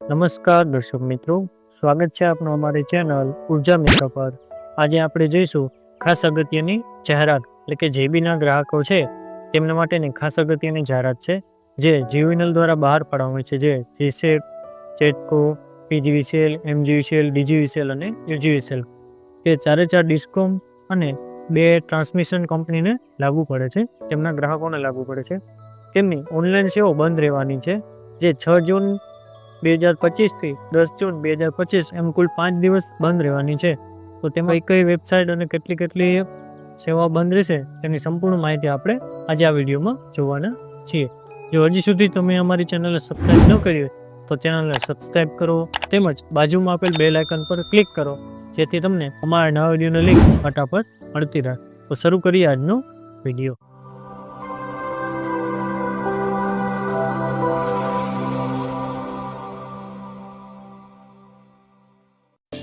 નમસ્કાર દર્શક મિત્રો, સ્વાગત છે આપનું અમારી ચેનલ ઊર્જા મિત્ર પર. આજે આપણે જોઈશું ખાસ અગત્યની જાહેરાત, એટલે કે જેબીના ગ્રાહકો છે, તેમના માટેની ખાસ અગત્યની જાહેરાત છે, જે જીવીનલ દ્વારા બહાર પાડવામાં આવી છે, જે જીસેટ, ચેટકો પીજીવીસીએલ એમજીવીસીએલ ડીજીવીસીએલ અને યુજીવીસીએલ તે ચારે ચાર ડિસ્કોમ અને બે ટ્રાન્સમિશન કંપનીને લાગુ પડે છે, તેમના ગ્રાહકોને લાગુ પડે છે. તેમની ઓનલાઈન સેવાઓ બંધ રહેવાની છે, જે છ જૂન બે હજાર પચીસથી દસ જૂન બે હજાર પચીસ એમ કુલ પાંચ દિવસ બંધ રહેવાની છે. તો તેમાં કઈ વેબસાઇટ અને કેટલી કેટલી સેવા બંધ રહેશે તેની સંપૂર્ણ માહિતી આપણે આજે આ વિડીયોમાં જોવાના છીએ. જો હજી સુધી તમે અમારી ચેનલને સબસ્ક્રાઈબ ન કરી હોય, તો ચેનલને સબસ્ક્રાઈબ કરો, તેમજ બાજુમાં આપેલ બેલ આઇકન પર ક્લિક કરો, જેથી તમને અમારા નવા વિડીયોની લિંક ફટાફટ મળતી રહે. તો શરૂ કરીએ આજનો વીડિયો.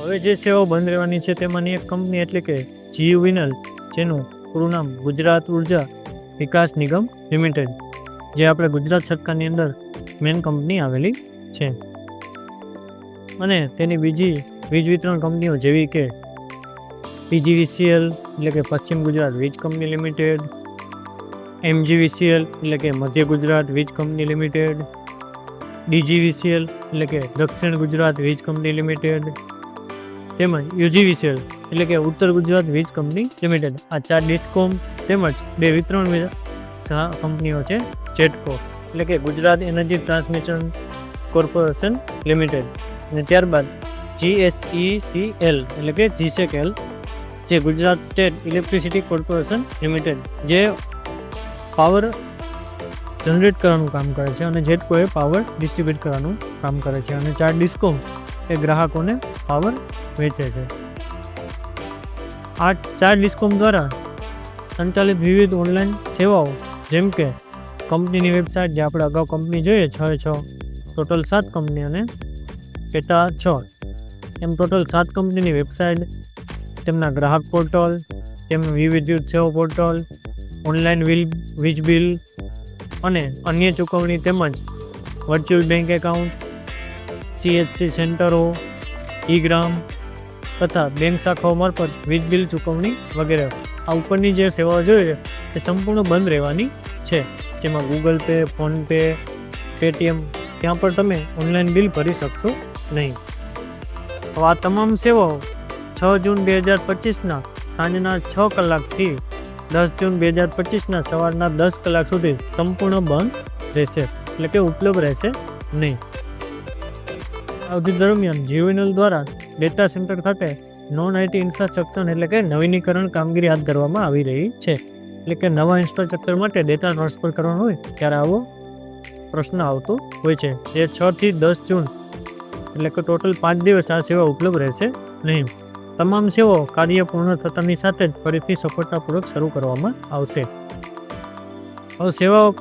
હવે જે સેવાઓ બંધ રહેવાની છે તેમાંની એક કંપની એટલે કે જીયુ વિનલ, જેનું પૂરું નામ ગુજરાત ઊર્જા વિકાસ નિગમ લિમિટેડ, જે આપણે ગુજરાત સરકારની અંદર મેન કંપની આવેલી છે. અને તેની બીજી વીજ વિતરણ કંપનીઓ જેવી કે પીજીવીસીએલ એટલે કે પશ્ચિમ ગુજરાત વીજ કંપની લિમિટેડ, એમજીવીસીએલ એટલે કે મધ્ય ગુજરાત વીજ કંપની લિમિટેડ, ડીજીવીસીએલ એટલે કે દક્ષિણ ગુજરાત વીજ કંપની લિમિટેડ તેમજ યુજીવીસીએલ એટલે કે ઉત્તર ગુજરાત વીજ કંપની લિમિટેડ. આ ચાર ડિસ્કોમ તેમજ બે વિતરણ કંપનીઓ છે, જેટકો, એટલે કે Gujarat energy transmission corporation limited. અને ત્યારબાદ જીએસઈસીએલ, એટલે કે જીસેકેલ જે Gujarat state electricity corporation limited, જે પાવર જનરેટ કરવાનું કામ કરે છે અને જેટકો એ પાવર ડિસ્ટ્રીબ્યુટ કરવાનું કામ કરે છે. અને ચાર ડિસ્કોમ એ ગ્રાહકોને પાવર વેચે છે. આ ચાર ડિસ્કોમ દ્વારા સંચાલિત વિવિધ ઓનલાઈન સેવાઓ, જેમ કે કંપનીની વેબસાઇટ જે આપણે અગાઉ કંપની જોઈએ, છ છ ટોટલ સાત કંપની અને પેટા છ. એમ ટોટલ સાત કંપનીની વેબસાઇટ તેમના ગ્રાહક પોર્ટલ તેમનું વિવિધ સેવા પોર્ટલ ઓનલાઈન વિલ વીજ બિલ અને અન્ય ચૂકવણી તેમજ વર્ચ્યુઅલ બેંક એકાઉન્ટ સીએચસી સેન્ટરો ઈ તથા બેંક શાખાઓ મારફત વીજ બિલ ચૂકવણી વગેરે. આ ઉપરની જે સેવાઓ જોઈએ તે સંપૂર્ણ બંધ રહેવાની છે. જેમાં ગૂગલ પે ફોનપે પેટીએમ ત્યાં પણ તમે ઓનલાઈન બિલ ભરી શકશો નહીં. હવે આ તમામ સેવાઓ છ જૂન બે હજાર પચીસના સાંજના છ કલાકથી દસ જૂન બે હજાર પચીસના સવારના દસ કલાક સુધી સંપૂર્ણ બંધ રહેશે, એટલે કે ઉપલબ્ધ રહેશે નહીં. અવધિ દરમિયાન જીઓએનએલ દ્વારા ડેટા સેન્ટર ખાતે નોન આઈટી ઇન્ફ્રાસ્ટ્રક્ચર એટલે કે નવીનીકરણ કામગીરી હાથ ધરવામાં આવી રહી છે. એટલે કે નવા ઇન્ફ્રાસ્ટ્રક્ચર માટે ડેટા ટ્રાન્સફર કરવાનો હોય ત્યારે આવો પ્રશ્ન આવતો હોય છે. જે છ થી દસ જૂન એટલે કે ટોટલ પાંચ દિવસ આ સેવા ઉપલબ્ધ રહેશે નહીં. તમામ સેવાઓ કાર્ય પૂર્ણ થતાની સાથે જ ફરીથી સફળતાપૂર્વક શરૂ કરવામાં આવશે. હવે સેવાઓ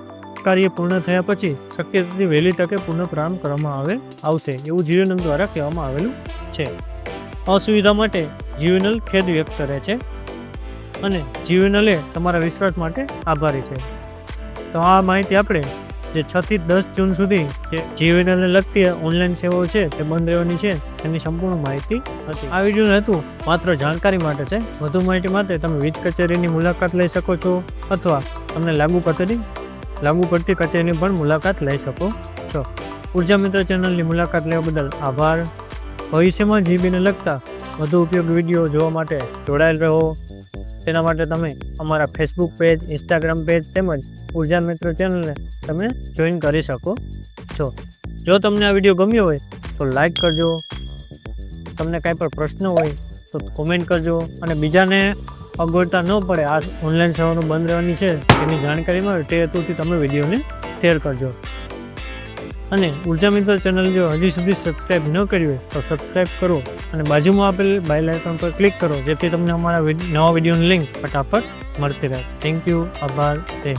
કાર્ય પૂર્ણ થયા પછી શક્ય તેટલી વહેલી તકે પુનઃપ્રારંભ કરવામાં આવે, આવશે એવું જીવનલ દ્વારા કહેવામાં આવેલું છે. અસુવિધા માટે જીવનલ ખેદ વ્યક્ત કરે છે અને જીવનલે તમારા વિશ્વાસ માટે આભારી છે. તો આ માહિતી આપણે જે છથી દસ જૂન સુધી જે જીવનલને લગતી ઓનલાઈન સેવાઓ છે તે બંધ રહેવાની છે તેની સંપૂર્ણ માહિતી હતી. આ વીડિયો હતું માત્ર જાણકારી માટે છે. વધુ માહિતી માટે તમે વીજ કચેરીની મુલાકાત લઈ શકો છો અથવા તમને લાગુ કચેરી લાગુ પડતી કચેરીની પણ મુલાકાત લઈ શકો છો. ઊર્જા મિત્ર ચેનલની મુલાકાત લેવા બદલ આભાર. ભવિષ્યમાં જીબીને લગતા વધુ ઉપયોગી વીડિયો જોવા માટે જોડાયેલ રહો. તેના માટે તમે અમારા ફેસબુક પેજ ઇન્સ્ટાગ્રામ પેજ તેમજ ઊર્જા મિત્ર ચેનલને તમે જોઈન કરી શકો છો. જો તમને આ વીડિયો ગમ્યો હોય તો લાઈક કરજો. તમને કાંઈ પણ પ્રશ્ન હોય તો કોમેન્ટ કરજો અને બીજાને અગવડતા ન પડે. આ ઓનલાઈન સેવાનું બંધ રહેવાની છે. તેની જાણકારી મળે તે હેતુથી તમે વિડીયોને શેર કરજો. અને ઊર્જા મિત્ર ચેનલ જો હજી સુધી સબસ્ક્રાઈબ ન કરી હોય, તો સબસ્ક્રાઈબ કરો અને બાજુમાં આપેલ બેલ આઇકન પર ક્લિક કરો, જેથી તમને અમારા નવા વિડીયોની લિંક ફટાફટ મળતી રહે. થેન્ક યુ આભાર. જય